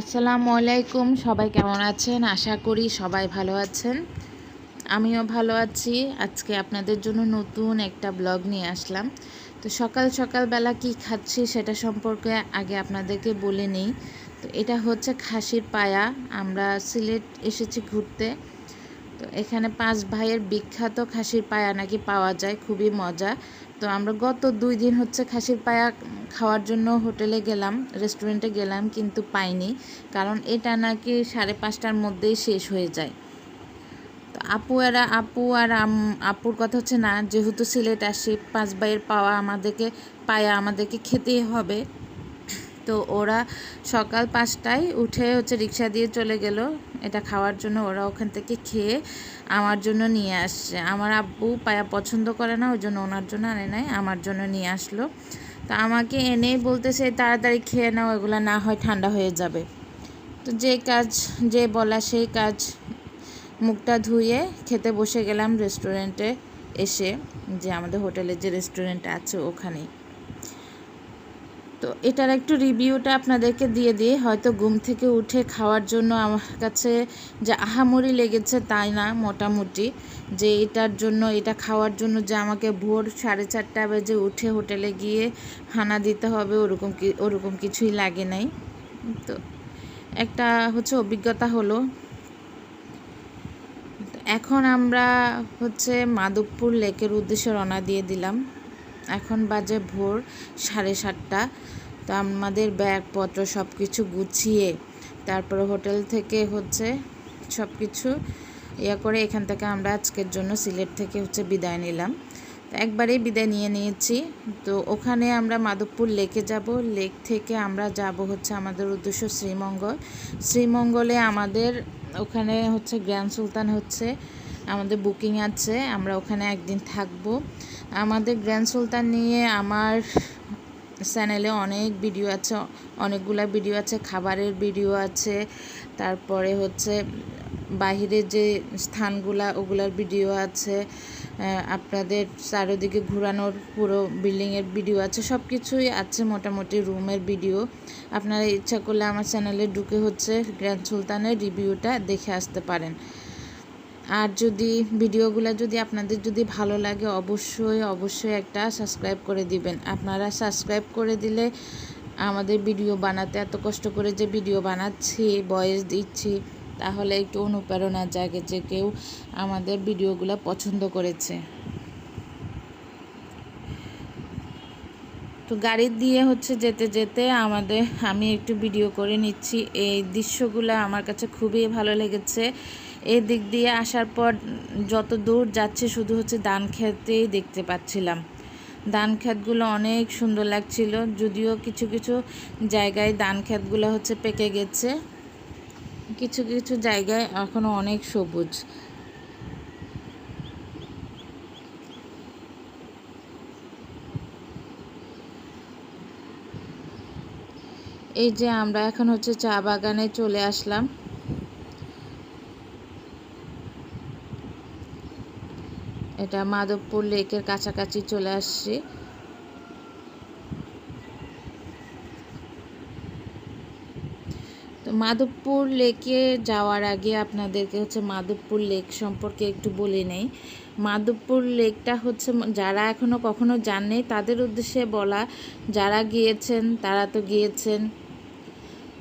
আসসালামু আলাইকুম, সবাই কেমন আছেন? আশা করি সবাই ভালো আছেন। আমিও ভালো আছি। আজকে আপনাদের জন্য নতুন একটা ব্লগ নিয়ে আসলাম। তো সকাল সকালবেলা কি খাচ্ছি সেটা সম্পর্কে আগে আপনাদেরকে বলে নিই। তো এটা হচ্ছে খাসির পায়া। আমরা সিলেট এসেছি ঘুরতে। তো এখানে পাঁচ ভাইয়ের বিখ্যাত খাসির পায়া নাকি পাওয়া যায়, খুবই মজা। তো আমরা গত দুই দিন হচ্ছে খাসির পায়া খাওয়ার জন্য হোটেলে গেলাম রেস্টুরেন্টে গেলাম কিন্তু পাইনি। কারণ এটা নাকি সাড়ে পাঁচটার মধ্যেই শেষ হয়ে যায়। তো আপু আর আপু আর আপুর কথা হচ্ছে না, যেহেতু সিলেট আসি, পাঁচ বাইয়ের পাওয়া আমাদেরকে, পায়া আমাদেরকে খেতেই হবে। তো ওরা সকাল পাঁচটায় উঠে হচ্ছে রিক্সা দিয়ে চলে গেল। এটা খাওয়ার জন্য ওরা ওখান থেকে খেয়ে আমার জন্য নিয়ে আসছে। আমার আব্বু পায়া পছন্দ করে না, ওই জন্য ওনার জন্য আনে নাই, আমার জন্য নিয়ে আসলো। তো আমাকে এনেই বলতেছে, তাড়াতাড়ি খেয়ে নাও, এগুলো না হয় ঠান্ডা হয়ে যাবে। তো যে কাজ, যে বলা সেই কাজ, মুখটা ধুয়ে খেতে বসে গেলাম রেস্টুরেন্টে এসে, যে আমাদের হোটেলের যে রেস্টুরেন্ট আছে ওখানেই। তো এটার একটু রিভিউটা আপনাদেরকে দিয়ে দিই। হয়তো ঘুম থেকে উঠে খাওয়ার জন্য আমার কাছে যে আহামরি লেগেছে তাই না মোটামুটি, যে এটার জন্য, এটা খাওয়ার জন্য যে আমাকে ভোর সাড়ে চারটা বেজে উঠে হোটেলে গিয়ে হানা দিতে হবে, ওরকম কি, ওরকম কিছুই লাগে নাই। তো একটা হচ্ছে অভিজ্ঞতা হলো। এখন আমরা হচ্ছে মাধবপুর লেকের উদ্দেশ্যে রওনা দিয়ে দিলাম। এখন বাজে ভোর সাড়ে সাতটা। তো আমাদের ব্যাগপত্র সব কিছু গুছিয়ে তারপরে হোটেল থেকে হচ্ছে সব কিছু ইয়া করে এখান থেকে আমরা আজকের জন্য সিলেট থেকে হচ্ছে বিদায় নিলাম। তো একবারেই বিদায় নিয়ে নিয়েছি। তো ওখানে আমরা মাধবপুর লেকে যাব। লেক থেকে আমরা যাব হচ্ছে আমাদের উদ্দেশ্য শ্রীমঙ্গল। শ্রীমঙ্গলে আমাদের ওখানে হচ্ছে গ্র্যান্ড সুলতান হচ্ছে, আমাদের বুকিং আছে, আমরা ওখানে একদিন থাকব। আমাদের গ্র্যান্ড সুলতান নিয়ে আমার চ্যানেলে অনেক ভিডিও আছে, অনেকগুলা ভিডিও আছে, খাবারের ভিডিও আছে, তারপরে হচ্ছে বাহিরের যে স্থানগুলা, ওগুলার ভিডিও আছে আপনাদের চারিদিকে ঘোরানোর পুরো বিল্ডিংয়ের ভিডিও আছে সব কিছুই আছে মোটামুটি রুমের ভিডিও আপনারা ইচ্ছা করলে আমার চ্যানেলে ঢুকে হচ্ছে গ্র্যান্ড সুলতানের রিভিউটা দেখে আসতে পারেন। আর যদি ভিডিওগুলো যদি আপনাদের যদি ভালো লাগে, অবশ্যই অবশ্যই একটা সাবস্ক্রাইব করে দিবেন। আপনারা সাবস্ক্রাইব করে দিলে আমাদের ভিডিও বানাতে এত কষ্ট করে যে ভিডিও বানাচ্ছি বয়েস দিচ্ছি, তাহলে একটু অনুপ্রেরণা জাগে যে কেউ আমাদের ভিডিওগুলো পছন্দ করেছে। তো গাড়ি দিয়ে হচ্ছে যেতে যেতে আমাদের, আমি একটু ভিডিও করে নিচ্ছি। এই দৃশ্যগুলো আমার কাছে খুবই ভালো লেগেছে। এই দিক দিয়ে আসার পর যত দূর যাচ্ছে শুধু হচ্ছে ধান খেতেই দেখতে পাচ্ছিলাম। ধান ক্ষেতগুলো অনেক সুন্দর লাগছিল, যদিও কিছু কিছু জায়গায় ধান ক্ষেতগুলো হচ্ছে পেকে গেছে। কিছু কিছু জায়গায় এখনও অনেক সবুজ। এই যে আমরা এখন হচ্ছে চা বাগানে চলে আসলাম। এটা মাধবপুর লেকের কাছাকাছি চলে আসছি। তো মাধবপুর লেকে যাওয়ার আগে আপনাদেরকে হচ্ছে মাধবপুর লেক সম্পর্কে একটু বলে নেই। মাধবপুর লেকটা হচ্ছে যারা এখনও কখনো যাননি, তাদের উদ্দেশ্যে বলা, যারা গিয়েছেন, তারা তো গিয়েছেন।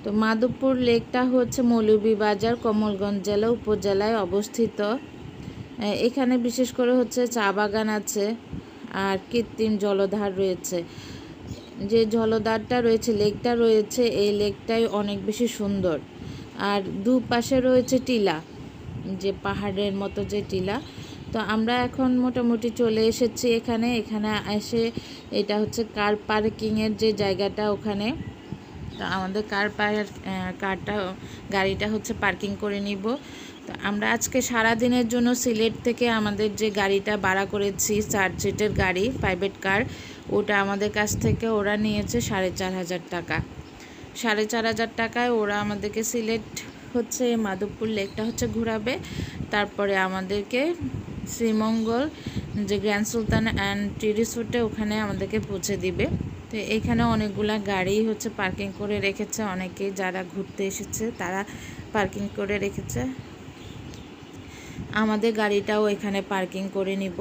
তো মাধবপুর লেকটা হচ্ছে মৌলভীবাজার, কমলগঞ্জ জেলা উপজেলায় অবস্থিত। এখানে বিশেষ করে হচ্ছে চা বাগান আছে আর কৃত্রিম জলধার রয়েছে। যে জলধারটা রয়েছে, লেকটা রয়েছে, এই লেকটাই অনেক বেশি সুন্দর। আর দুপাশে রয়েছে টিলা, যে পাহাড়ের মতো যে টিলা। তো আমরা এখন মোটামুটি চলে এসেছি এখানে। এখানে এসে এটা হচ্ছে কার পার্কিংয়ের যে জায়গাটা ওখানে, তো আমাদের কার পার কারটা, গাড়িটা হচ্ছে পার্কিং করে নিব। আমরা আজকে সারা দিনের জন্য সিলেট থেকে আমাদের যে গাড়িটা ভাড়া করেছি চার সিটের গাড়ি প্রাইভেট কার ওটা আমাদের কাছ থেকে ওরা নিয়েছে সাড়ে চার হাজার টাকা। সাড়ে চার হাজার টাকায় ওরা আমাদেরকে সিলেট হচ্ছে মাধবপুর লেকটা হচ্ছে ঘোরাবে। তারপরে আমাদেরকে শ্রীমঙ্গল, যে গ্র্যান্ড সুলতান অ্যান্ড টি রিসোর্টে ওখানে আমাদেরকে পৌঁছে দিবে। তো এখানে অনেকগুলা গাড়ি হচ্ছে পার্কিং করে রেখেছে অনেকে যারা ঘুরতে এসেছে তারা পার্কিং করে রেখেছে। আমাদের গাড়িটাও এখানে পার্কিং করে নিব।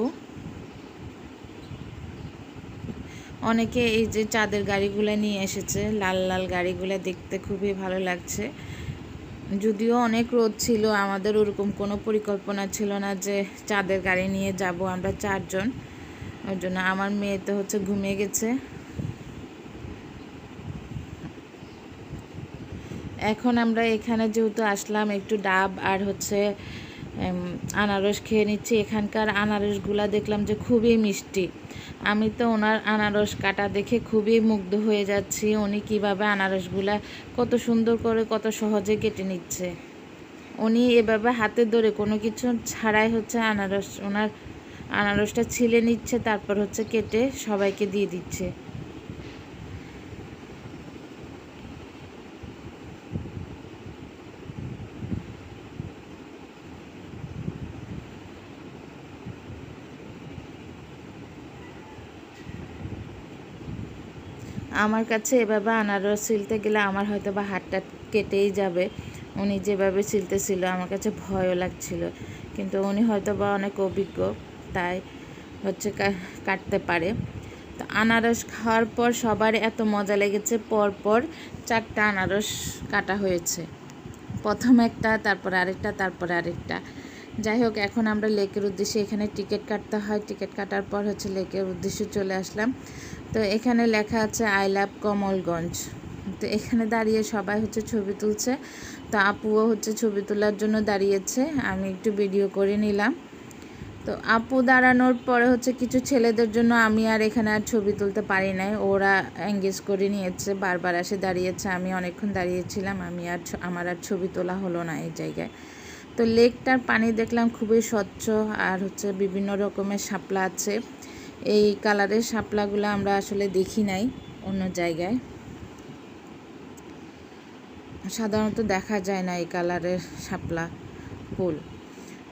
অনেকে এই যে চাঁদের গাড়িগুলো নিয়ে এসেছে, লাল লাল গাড়িগুলো দেখতে খুবই ভালো লাগছে। যদিও অনেক রোদ ছিল, আমাদের ওরকম কোনো পরিকল্পনা ছিল না যে চাঁদের গাড়ি নিয়ে যাব আমরা চারজন। ওই জন্য আমার মেয়ে তো হচ্ছে ঘুমিয়ে গেছে। এখন আমরা এখানে যেহেতু আসলাম, একটু ডাব আর হচ্ছে আনারস খেয়ে নিচ্ছি। এখানকার আনারসগুলা দেখলাম যে খুবই মিষ্টি। আমি তো ওনার আনারস কাটা দেখে খুবই মুগ্ধ হয়ে যাচ্ছি। উনি কীভাবে আনারসগুলা কত সুন্দর করে কত সহজে কেটে নিচ্ছে। উনি এভাবে হাতে ধরে কোনো কিছু ছাড়াই হচ্ছে আনারস। ওনার আনারসটা ছিলে নিচ্ছে, তারপর হচ্ছে কেটে সবাইকে দিয়ে দিচ্ছে। আমার কাছে এভাবে আনারস ছিলতে গেলে আমার হয়তো বা হাতটা কেটেই যাবে। উনি যেভাবে ছিলতেছিল আমার কাছে ভয়ও লাগছিল। কিন্তু উনি হয়তো বা অনেক অভিজ্ঞ, তাই হচ্ছে কাটতে পারে। তো আনারস খাওয়ার পর সবার এত মজা লেগেছে পর পর চারটা আনারস কাটা হয়েছে। প্রথম একটা, তারপর আরেকটা তারপর আরেকটা। যাই হোক, এখন আমরা লেকের উদ্দেশ্যে এখানে টিকিট কাটতে হয়। টিকিট কাটার পর হচ্ছে লেকের উদ্দেশ্যে চলে আসলাম। তো এখানে লেখা আছে আই লাভ কমলগঞ্জ তো এখানে দাঁড়িয়ে সবাই হচ্ছে ছবি তুলছে। তো আপুও হচ্ছে ছবি তোলার জন্য দাঁড়িয়েছে। আমি একটু ভিডিও করে নিলাম। তো আপু দাঁড়ানোর পরে হচ্ছে কিছু ছেলেদের জন্য আমি আর এখানে আর ছবি তুলতে পারি নাই। ওরা এঙ্গেজ করে নিয়েছে, বারবার এসে দাঁড়িয়েছে। আমি অনেকক্ষণ দাঁড়িয়েছিলাম, আমি আর আমার আর ছবি তোলা হলো না এই জায়গায়। তো লেকটার পানি দেখলাম খুবই স্বচ্ছ আর হচ্ছে বিভিন্ন রকমের শাপলা আছে। এই কালারের শাপলাগুলো আমরা আসলে দেখি নাই অন্য জায়গায়। সাধারণত দেখা যায় না এই কালারের শাপলা ফুল।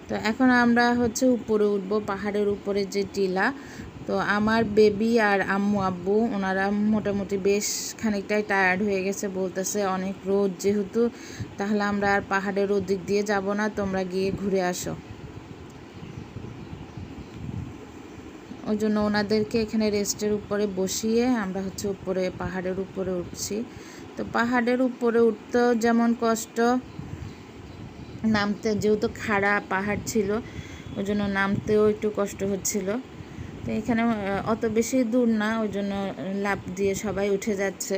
তো এখন আমরা হচ্ছে উপরে উঠবো, পাহাড়ের উপরে যে টিলা। তো আমার বেবি আর আম্মু আব্বু, ওনারা মোটামুটি বেশ খানিকটাই টায়ার্ড হয়ে গেছে, বলতেছে অনেক রোদ যেহেতু, তাহলে আমরা আর পাহাড়ের ওদিক দিয়ে যাব না, তোমরা গিয়ে ঘুরে আসো। ওই জন্য ওনাদেরকে এখানে রেস্টের উপরে বসিয়ে আমরা হচ্ছে উপরে, পাহাড়ের উপরে উঠছি। তো পাহাড়ের উপরে উঠতেও যেমন কষ্ট, নামতে যেহেতু খাড়া পাহাড় ছিল, ওই জন্য নামতেও একটু কষ্ট হচ্ছিল। তো এখানে অত বেশি দূর না, ওই জন্য লাভ দিয়ে সবাই উঠে যাচ্ছে।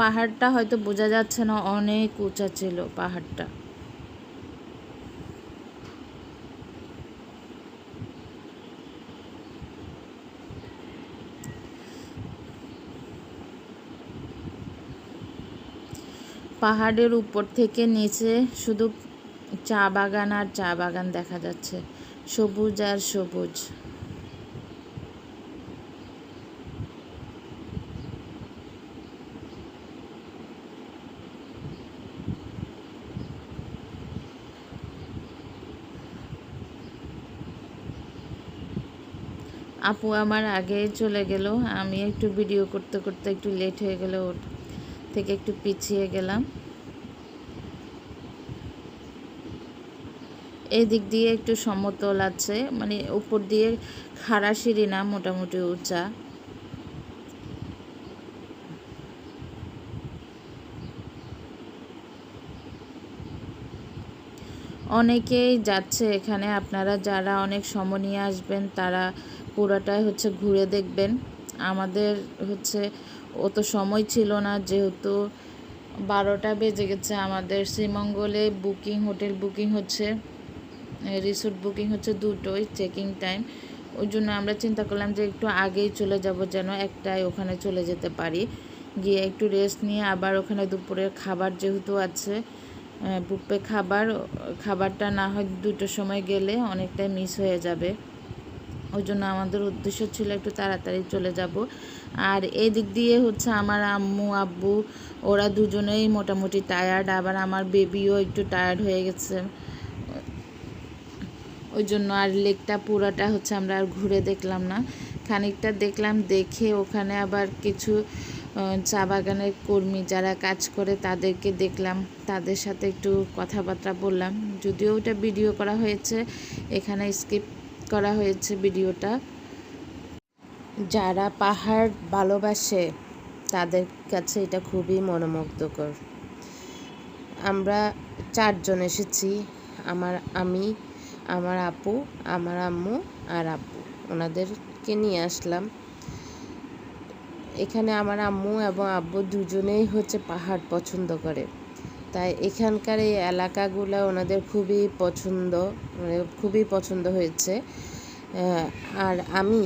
পাহাড়টা হয়তো বোঝা যাচ্ছে না, অনেক উঁচা ছিল পাহাড়টা। পাহাড়ের উপর থেকে নিচে শুধু চা বাগান আর চা বাগান দেখা যাচ্ছে। সবুজ আর সবুজ। আপু আমার আগে চলে গেল। আমি একটু ভিডিও করতে করতে একটু লেট হয়ে গেল, ওর থেকে একটু পিছিয়ে গেলাম। এই দিক দিয়ে একটু সমতল আছে মানে উপর দিয়ে খাড়া সিঁড়ি না, মোটামুটি উঁচা। অনেকেই যাচ্ছে এখানে, আপনারা যারা অনেক সময় নিয়ে আসবেন, তারা পুরোটাই হচ্ছে ঘুরে দেখবেন। আমাদের হচ্ছে অত সময় ছিল না, যেহেতু বারোটা বেজে গেছে আমাদের। শ্রীমঙ্গলে বুকিং, হোটেল বুকিং হচ্ছে, রিসোর্ট বুকিং হচ্ছে দুটোই, চেকিং টাইম। ওই জন্য আমরা চিন্তা করলাম যে একটু আগেই চলে যাব যেন একটাই ওখানে চলে যেতে পারি। গিয়ে একটু রেস্ট নিয়ে আবার ওখানে দুপুরের খাবার যেহেতু আছে বুপে খাবার, খাবারটা না হয় দুটোর সময় গেলে অনেকটাই মিস হয়ে যাবে। ওই জন্য আমাদের উদ্দেশ্য ছিল একটু তাড়াতাড়ি চলে যাব। আর এই দিক দিয়ে হচ্ছে আমার আম্মু, আব্বু, ওরা দুজনেই মোটামুটি টায়ার্ড আবার আমার বেবিও একটু টায়ার্ড হয়ে গেছে। ওই জন্য আর লেকটা পুরাটা হচ্ছে আমরা আর ঘুরে দেখলাম না। খানিকটা দেখলাম, দেখে ওখানে আবার কিছু চা বাগানের কর্মী যারা কাজ করে তাদেরকে দেখলাম, তাদের সাথে একটু কথাবার্তা বললাম। যদিও ওটা ভিডিও করা হয়েছে, এখানে স্কিপ করা হয়েছে ভিডিওটা। যারা পাহাড় ভালোবাসে, তাদের কাছে এটা খুবই মনোমুগ্ধকর। আমরা চারজন এসেছি, আমার আমি, আমার আপু, আমার আম্মু আর আব্বু ওনাদেরকে নিয়ে আসলাম। এখানে আমার আম্মু এবং আব্বু দুজনেই হচ্ছে পাহাড় পছন্দ করে। তাই এখানকার এই এলাকাগুলো ওনাদের খুবই পছন্দ মানে খুবই পছন্দ হয়েছে। আর আমি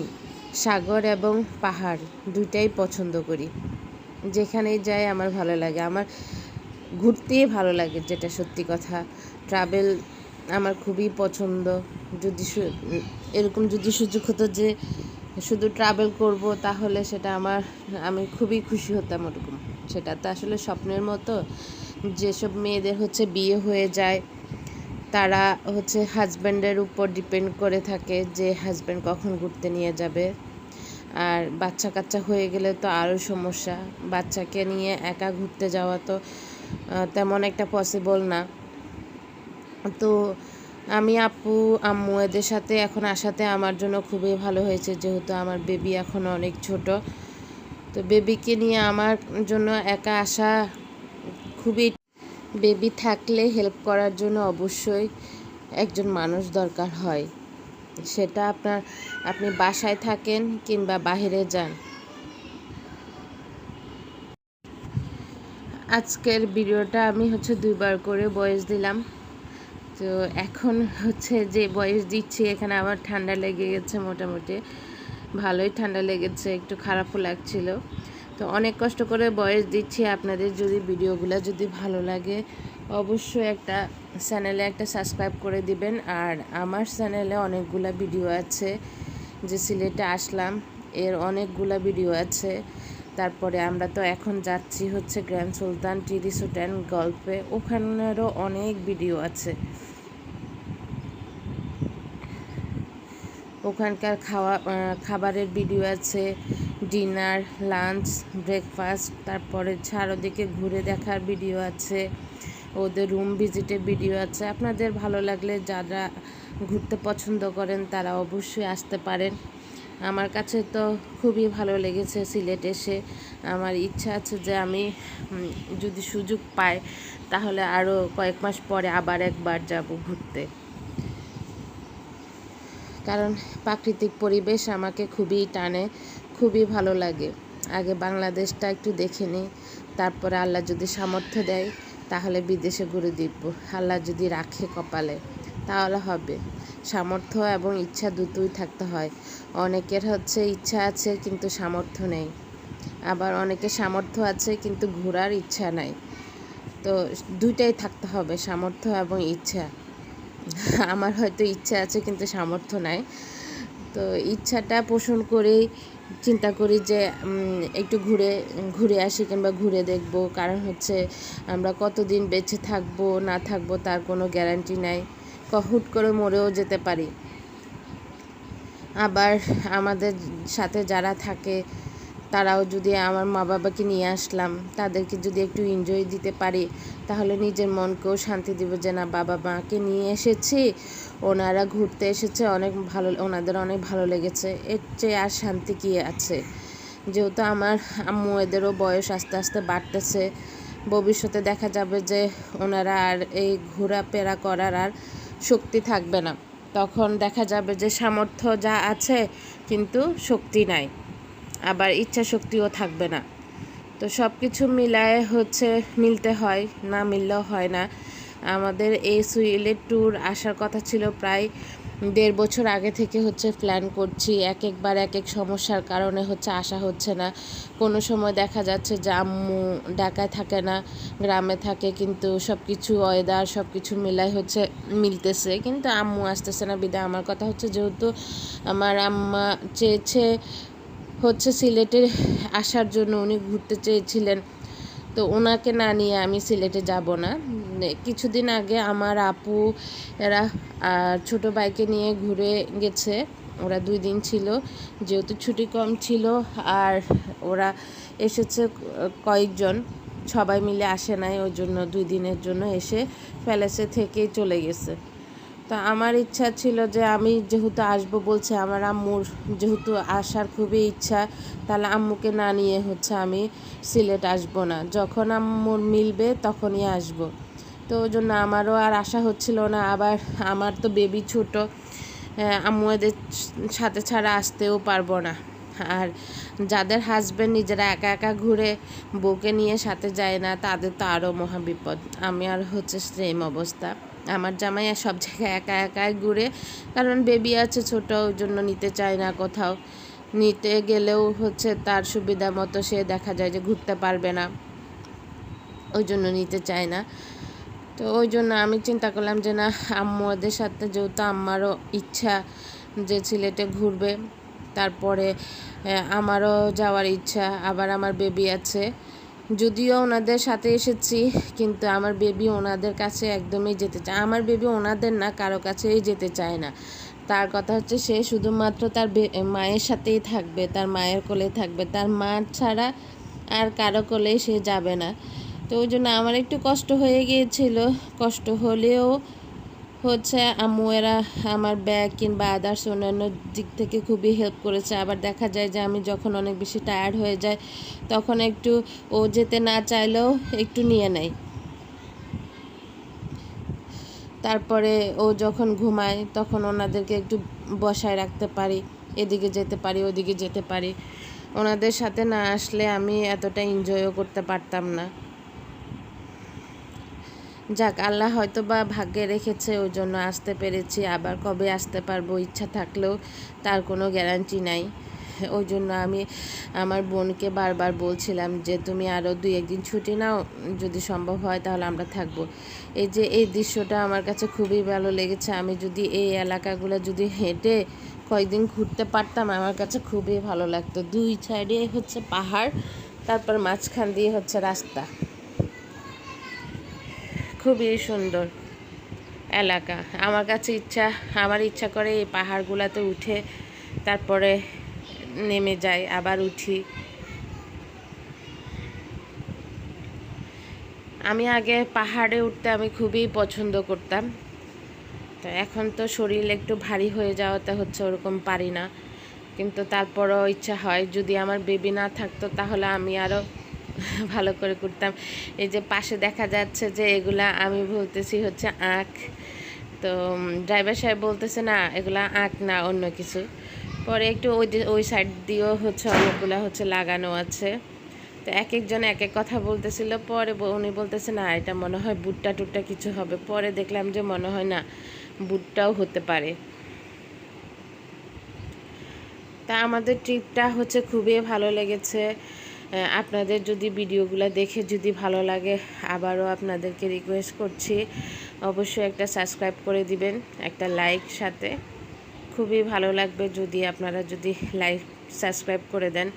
সাগর এবং পাহাড় দুইটাই পছন্দ করি। যেখানেই যাই আমার ভালো লাগে। আমার ঘুরতেই ভালো লাগে, যেটা সত্যি কথা। ট্রাভেল আমার খুবই পছন্দ। যদি এরকম যদি সুযোগ হতো যে শুধু ট্রাভেল করব, তাহলে সেটা আমার আমি খুবই খুশি হতাম ওরকম। সেটা তো আসলে স্বপ্নের মতো। যেসব মেয়েদের হচ্ছে বিয়ে হয়ে যায়, তারা হচ্ছে হাজব্যান্ডের উপর ডিপেন্ড করে থাকে যে হাজব্যান্ড কখন ঘুরতে নিয়ে যাবে। আর বাচ্চা কাচ্চা হয়ে গেলে তো আরও সমস্যা। বাচ্চাকে নিয়ে একা ঘুরতে যাওয়া তো তেমন একটা পসিবল না। তো আমি আপু, আম্মু এদের সাথে এখন আসাতে আমার জন্য খুবই ভালো হয়েছে, যেহেতু আমার বেবি এখন অনেক ছোট। তো বেবিকে নিয়ে আমার জন্য একা আসা খুবই বেবি থাকলে হেল্প করার জন্য অবশ্যই একজন মানুষ দরকার হয়। সেটা আপনার, আপনি বাসায় থাকেন কিংবা বাইরে যান। আজকের ভিডিওটা আমি হচ্ছে দুইবার করে বয়স দিলাম। তো এখন হচ্ছে যে বয়স দিচ্ছি, এখানে আবার ঠান্ডা লেগে গেছে মোটামুটি। ভালোই ঠান্ডা লেগেছে, একটু খারাপও লাগছিল। তো অনেক কষ্ট করে বয়স দিচ্ছি আপনাদের যদি ভিডিওগুলো যদি ভালো লাগে, অবশ্যই একটা চ্যানেলে একটা সাবস্ক্রাইব করে দিবেন। আর আমার চ্যানেলে অনেকগুলা ভিডিও আছে, যে সিলেটে আসলাম, এর অনেকগুলা ভিডিও আছে। তারপরে আমরা তো এখন যাচ্ছি হচ্ছে grand Sultan tea resort and গল্পে, ওখানেরও অনেক ভিডিও আছে। ওখানকার খাওয়া খাবারের ভিডিও আছে ডিনার, লাঞ্চ, ব্রেকফাস্ট, তারপরে চারোদিকে ঘুরে দেখার ভিডিও আছে, ওদের রুম ভিজিটের ভিডিও আছে। আপনাদের ভালো লাগলে যারা ঘুরতে পছন্দ করেন তারা অবশ্যই আসতে পারেন। আমার কাছে তো খুবই ভালো লেগেছে সিলেট এসে। আমার ইচ্ছা আছে যে আমি যদি সুযোগ পাই, তাহলে আরও কয়েক মাস পরে আবার একবার যাব ঘুরতে। কারণ প্রাকৃতিক পরিবেশ আমাকে খুবই টানে। খুবই ভালো লাগে। আগে বাংলাদেশটা একটু দেখে নিই তারপরে আল্লাহ যদি সামর্থ্য দেয়, তাহলে বিদেশে ঘুরে দিব আল্লাহ যদি রাখে কপালে, তাহলে হবে। সামর্থ্য এবং ইচ্ছা দুটোই থাকতে হয়। অনেকের হচ্ছে ইচ্ছা আছে, কিন্তু সামর্থ্য নেই। আবার অনেকের সামর্থ্য আছে, কিন্তু ঘোরার ইচ্ছা নাই। তো দুইটাই থাকতে হবে, সামর্থ্য এবং ইচ্ছা। আমার হয়তো ইচ্ছা আছে, কিন্তু সামর্থ্য নাই। তো ইচ্ছাটা পোষণ করেই চিন্তা করি যে একটু ঘুরে ঘুরে আসি কিংবা ঘুরে দেখব। কারণ হচ্ছে আমরা কতদিন বেঁচে থাকব, না থাকব তার কোনো গ্যারান্টি নাই। হুট করে মরেও যেতে পারি। আবার আমাদের সাথে যারা থাকে তারাও যদি আমার মা বাবাকে নিয়ে আসলাম, তাদেরকে যদি একটু এনজয় দিতে পারি, তাহলে নিজের মনকেও শান্তি দিব যে না, বাবা মাকে নিয়ে এসেছি। ওনারা ঘুরতে এসেছে, অনেক ভালো, ওনাদের অনেক ভালো লেগেছে। এর চেয়ে আর শান্তি কি আছে? যেহেতু আমার আম্মু এদেরও বয়স আস্তে আস্তে বাড়তেছে, ভবিষ্যতে দেখা যাবে যে ওনারা আর এই ঘোরাফেরা করার আর শক্তি থাকবে না। তখন দেখা যাবে যে সামর্থ্য যা আছে, কিন্তু শক্তি নাই। আবার ইচ্ছা শক্তিও থাকবে না। তো সব কিছু মিলায় হচ্ছে মিলতে হয়, না মিললেও হয় না। আমাদের এই সুইলের ট্যুর আসার কথা ছিল প্রায় দেড় বছর আগে থেকে হচ্ছে প্ল্যান করছি। এক একবার এক এক সমস্যার কারণে হচ্ছে আসা হচ্ছে না। কোনো সময় দেখা যাচ্ছে যে আম্মু ঢাকায় থাকে না, গ্রামে থাকে, কিন্তু সব কিছু ওয়েদার সব কিছু মিলাই হচ্ছে মিলতেছে। কিন্তু আম্মু আসতেছে না, বিদায়। আমার কথা হচ্ছে যেহেতু আমার আম্মা চেয়েছে হচ্ছে সিলেটে আসার জন্য উনি ঘুরতে চেয়েছিলেন। তো ওনাকে না নিয়ে আমি সিলেটে যাব না। কিছুদিন আগে আমার আপু এরা ছোট ভাইকে নিয়ে ঘুরে গেছে। ওরা দুই দিন ছিল, যেহেতু ছুটি কম ছিল আর ওরা এসেছে কয়েকজন। সবাই মিলে আসে নাই, ওই জন্য দুই দিনের জন্য এসে প্যালেসে থেকে চলে গেছে। তো আমার ইচ্ছা ছিল যে আমি যেহেতু আসব বলছে আমার আম্মুর যেহেতু আসার খুবই ইচ্ছা, তাহলে আম্মুকে না নিয়ে হচ্ছে আমি সিলেট আসব না। যখন আম্মুর মিলবে তখনই আসব। তো ওই জন্য আমারও আর আশা হচ্ছিল না। আবার আমার তো বেবি ছোট আম্মু এদের সাথে ছাড়া আসতেও পারব না। আর যাদের হাজব্যান্ড নিজেরা একা একা ঘুরে বউকে নিয়ে সাথে যায় না, তাদের তো আরও মহাবিপদ আমি আর হচ্ছে সেম অবস্থা। আমার জামাই সব জায়গায় একা একাই ঘুরে, কারণ বেবি আছে ছোট, ওই জন্য নিতে চায় না কোথাও। নিতে গেলেও হচ্ছে তার সুবিধা মতো সে দেখা যায় যে ঘুরতে পারবে না। ওই জন্য নিতে চায় না। তো ওই জন্য আমি চিন্তা করলাম যে না আম্মুদের সাথে যেহেতু আমারও ইচ্ছা যে সিলেটে ঘুরবে, তারপরে আমারও যাওয়ার ইচ্ছা, আবার আমার বেবি আছে। যদিও ওনাদের সাথে এসেছি, কিন্তু আমার বেবি ওনাদের কাছে একদমই যেতে চায়, আমার বেবি ওনাদের না, কারও কাছেই যেতে চায় না। তার কথা হচ্ছে সে শুধুমাত্র তার মায়ের সাথেই থাকবে, তার মায়ের কোলে থাকবে, তার মা ছাড়া আর কারও কোলেই সে যাবে না। তো ওই জন্য আমার একটু কষ্ট হয়ে গিয়েছিল, কষ্ট হলেও হচ্ছে আম্মু এরা আমার ব্যাগ কিংবা আদার্স অন্যান্য দিক থেকে খুবই হেল্প করেছে। আবার দেখা যায় যে আমি যখন অনেক বেশি টায়ার্ড হয়ে যায় তখন একটু ও যেতে না চাইলেও একটু নিয়ে নেয়। তারপরে ও যখন ঘুমায়, তখন ওনাদেরকে একটু বসায় রাখতে পারি, এদিকে যেতে পারি, ওদিকে যেতে পারি। ওনাদের সাথে না আসলে আমি এতটা এনজয়ও করতে পারতাম না। যাক, আল্লাহ হয়তো বা ভাগ্যে রেখেছে ওই জন্য আসতে পেরেছি। আবার কবে আসতে পারব ইচ্ছা থাকলেও তার কোনো গ্যারান্টি নাই। ওই জন্য আমি আমার বোনকে বারবার বলছিলাম যে, তুমি আরও দুই একদিন ছুটি নাও, যদি সম্ভব হয় তাহলে আমরা থাকব। এই যে, এই দৃশ্যটা আমার কাছে খুবই ভালো লেগেছে। আমি যদি এই এলাকাগুলো যদি হেঁটে কয়েকদিন ঘুরতে পারতাম, আমার কাছে খুবই ভালো লাগতো। দুই সাইডে হচ্ছে পাহাড়, তারপর মাঝখান দিয়ে হচ্ছে রাস্তা। খুবই সুন্দর এলাকা। আমার কাছে ইচ্ছা, আমার ইচ্ছা করে এই পাহাড়গুলোতে উঠে তারপরে নেমে যাই, আবার উঠি। আমি আগে পাহাড়ে উঠতে আমি খুবই পছন্দ করতাম। তো এখন তো শরীর একটু ভারী হয়ে যাওয়াতে হচ্ছে ওরকম পারি না। কিন্তু তারপরও ইচ্ছা হয়, যদি আমার বেবি না থাকতো তাহলে আমি আরও ভালো করে করতাম। এই যে পাশে দেখা যাচ্ছে যে এগুলা আমি বলতেছি হচ্ছে আঁক তো ড্রাইভার সাহেব বলতেছে, না, এগুলা আঁক না, অন্য কিছু। পরে একটু ওই ওই সাইড দিয়েও হচ্ছে অনেকগুলো হচ্ছে লাগানো আছে। তো এক একজন এক এক কথা বলতেছিল। পরে উনি বলতেছে, না, এটা মনে হয় বুটটা টুটটা কিছু হবে। পরে দেখলাম যে মনে হয়, না বুটটাও হতে পারে। তা আমাদের ট্রিপটা হচ্ছে খুবই ভালো লেগেছে। আপনাদের যদি ভিডিওগুলো দেখে যদি ভালো লাগে, আবারও আপনাদেরকে রিকোয়েস্ট করছি, অবশ্যই একটা সাবস্ক্রাইব করে দিবেন, একটা লাইক সাথে। খুবই ভালো লাগবে যদি আপনারা যদি লাইক সাবস্ক্রাইব করে দেন।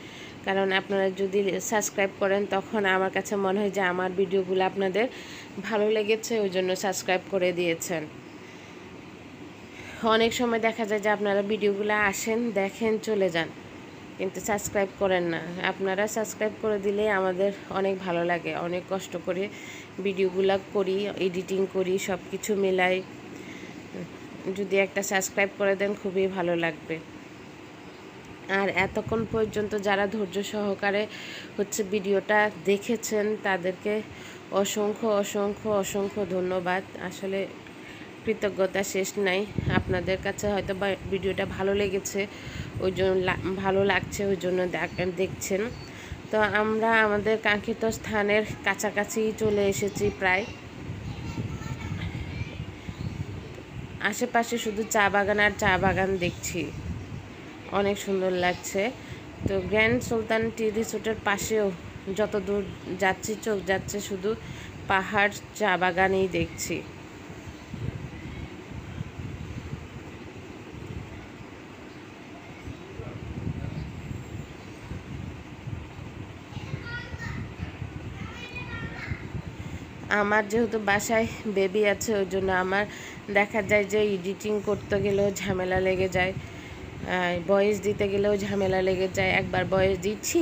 কারণ আপনারা যদি সাবস্ক্রাইব করেন, তখন আমার কাছে মনে হয় যে আমার ভিডিওগুলো আপনাদের ভালো লেগেছে, ওই জন্য সাবস্ক্রাইব করে দিয়েছেন। অনেক সময় দেখা যায় যে আপনারা ভিডিওগুলো আসেন, দেখেন, চলে যান। কিন্তু সাবস্ক্রাইব করেন না। আপনারা সাবস্ক্রাইব করে দিলে আমাদের অনেক ভালো লাগে। অনেক কষ্ট করে ভিডিওগুলো করি এডিটিং করি সব কিছু মেলাই। যদি একটা সাবস্ক্রাইব করে দেন, খুবই ভালো লাগবে। আর এতক্ষণ পর্যন্ত যারা ধৈর্য সহকারে হচ্ছে ভিডিওটা দেখেছেন, তাদেরকে অসংখ্য অসংখ্য অসংখ্য ধন্যবাদ। আসলে কৃতজ্ঞতা শেষ নাই। আপনাদের কাছে হয়তো বা ভিডিওটা ভালো লেগেছে, ওই জন্য ভালো লাগছে, ওই জন্য দেখছেন। তো আমরা আমাদের কাঙ্ক্ষিত স্থানের কাছাকাছি চলে এসেছি প্রায়। আশেপাশে শুধু চা বাগান আর চা বাগান দেখছি। অনেক সুন্দর লাগছে। তো গ্র্যান্ড সুলতান টি রিসোর্টের পাশেও যত দূর যাচ্ছি, চোখ যাচ্ছে, শুধু পাহাড় চা বাগানেই দেখছি। আমার যেহেতু বাসায় বেবি আছে, ওই জন্য আমার দেখা যায় যে এডিটিং করতে গেলেও ঝামেলা লেগে যায়। বয়েস দিতে গেলেও ঝামেলা লেগে যায়। একবার বয়েস দিচ্ছি,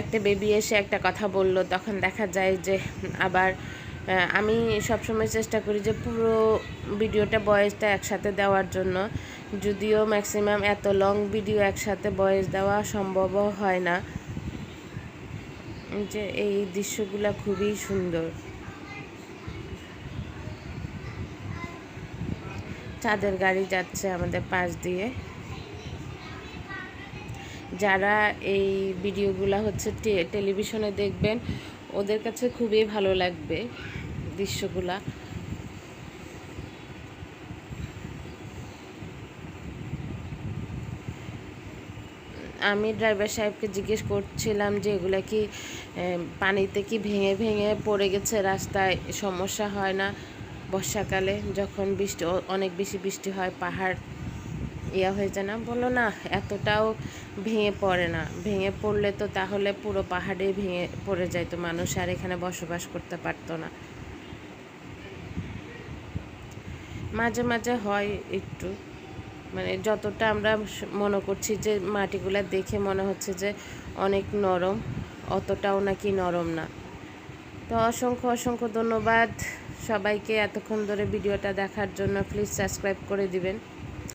একটা বেবি এসে একটা কথা বলল, তখন দেখা যায় যে আবার আমি সবসময় চেষ্টা করি যে পুরো ভিডিওটা বয়েসটা একসাথে দেওয়ার জন্য। যদিও ম্যাক্সিমাম এত লং ভিডিও একসাথে বয়েস দেওয়া সম্ভবও হয় না। যে এই দৃশ্যগুলো খুবই সুন্দর। চাঁদের গাড়ি যাচ্ছে আমাদের পাশ দিয়ে। যারা এই ভিডিওগুলো হচ্ছে টেলিভিশনে দেখবেন, ওদের কাছে খুবই ভালো লাগবে দৃশ্যগুলা। আমি ড্রাইভার সাহেবকে জিজ্ঞেস করছিলাম যে এগুলা কি পানিতে কি ভেঙে ভেঙে পড়ে গেছে, রাস্তায় সমস্যা হয় না? বর্ষাকালে যখন বৃষ্টি অনেক বেশি বৃষ্টি হয়, পাহাড় ইয়া হয়ে যায় না? বলো না, এতটাও ভেঙে পড়ে না। ভেঙে পড়লে তো তাহলে পুরো পাহাড়ে ভেঙে পড়ে যাইতো মানুষ, আর এখানে বসবাস করতে পারতো না। মাঝে মাঝে হয় একটু। মানে যতটা আমরা মনে করছি যে মাটিগুলা দেখে মনে হচ্ছে যে অনেক নরম, অতটাও নাকি নরম না। তো অসংখ্য অসংখ্য ধন্যবাদ। সবাইকে এতক্ষণ ধরে ভিডিওটা দেখার জন্য প্লিজ সাবস্ক্রাইব করে দিবেন।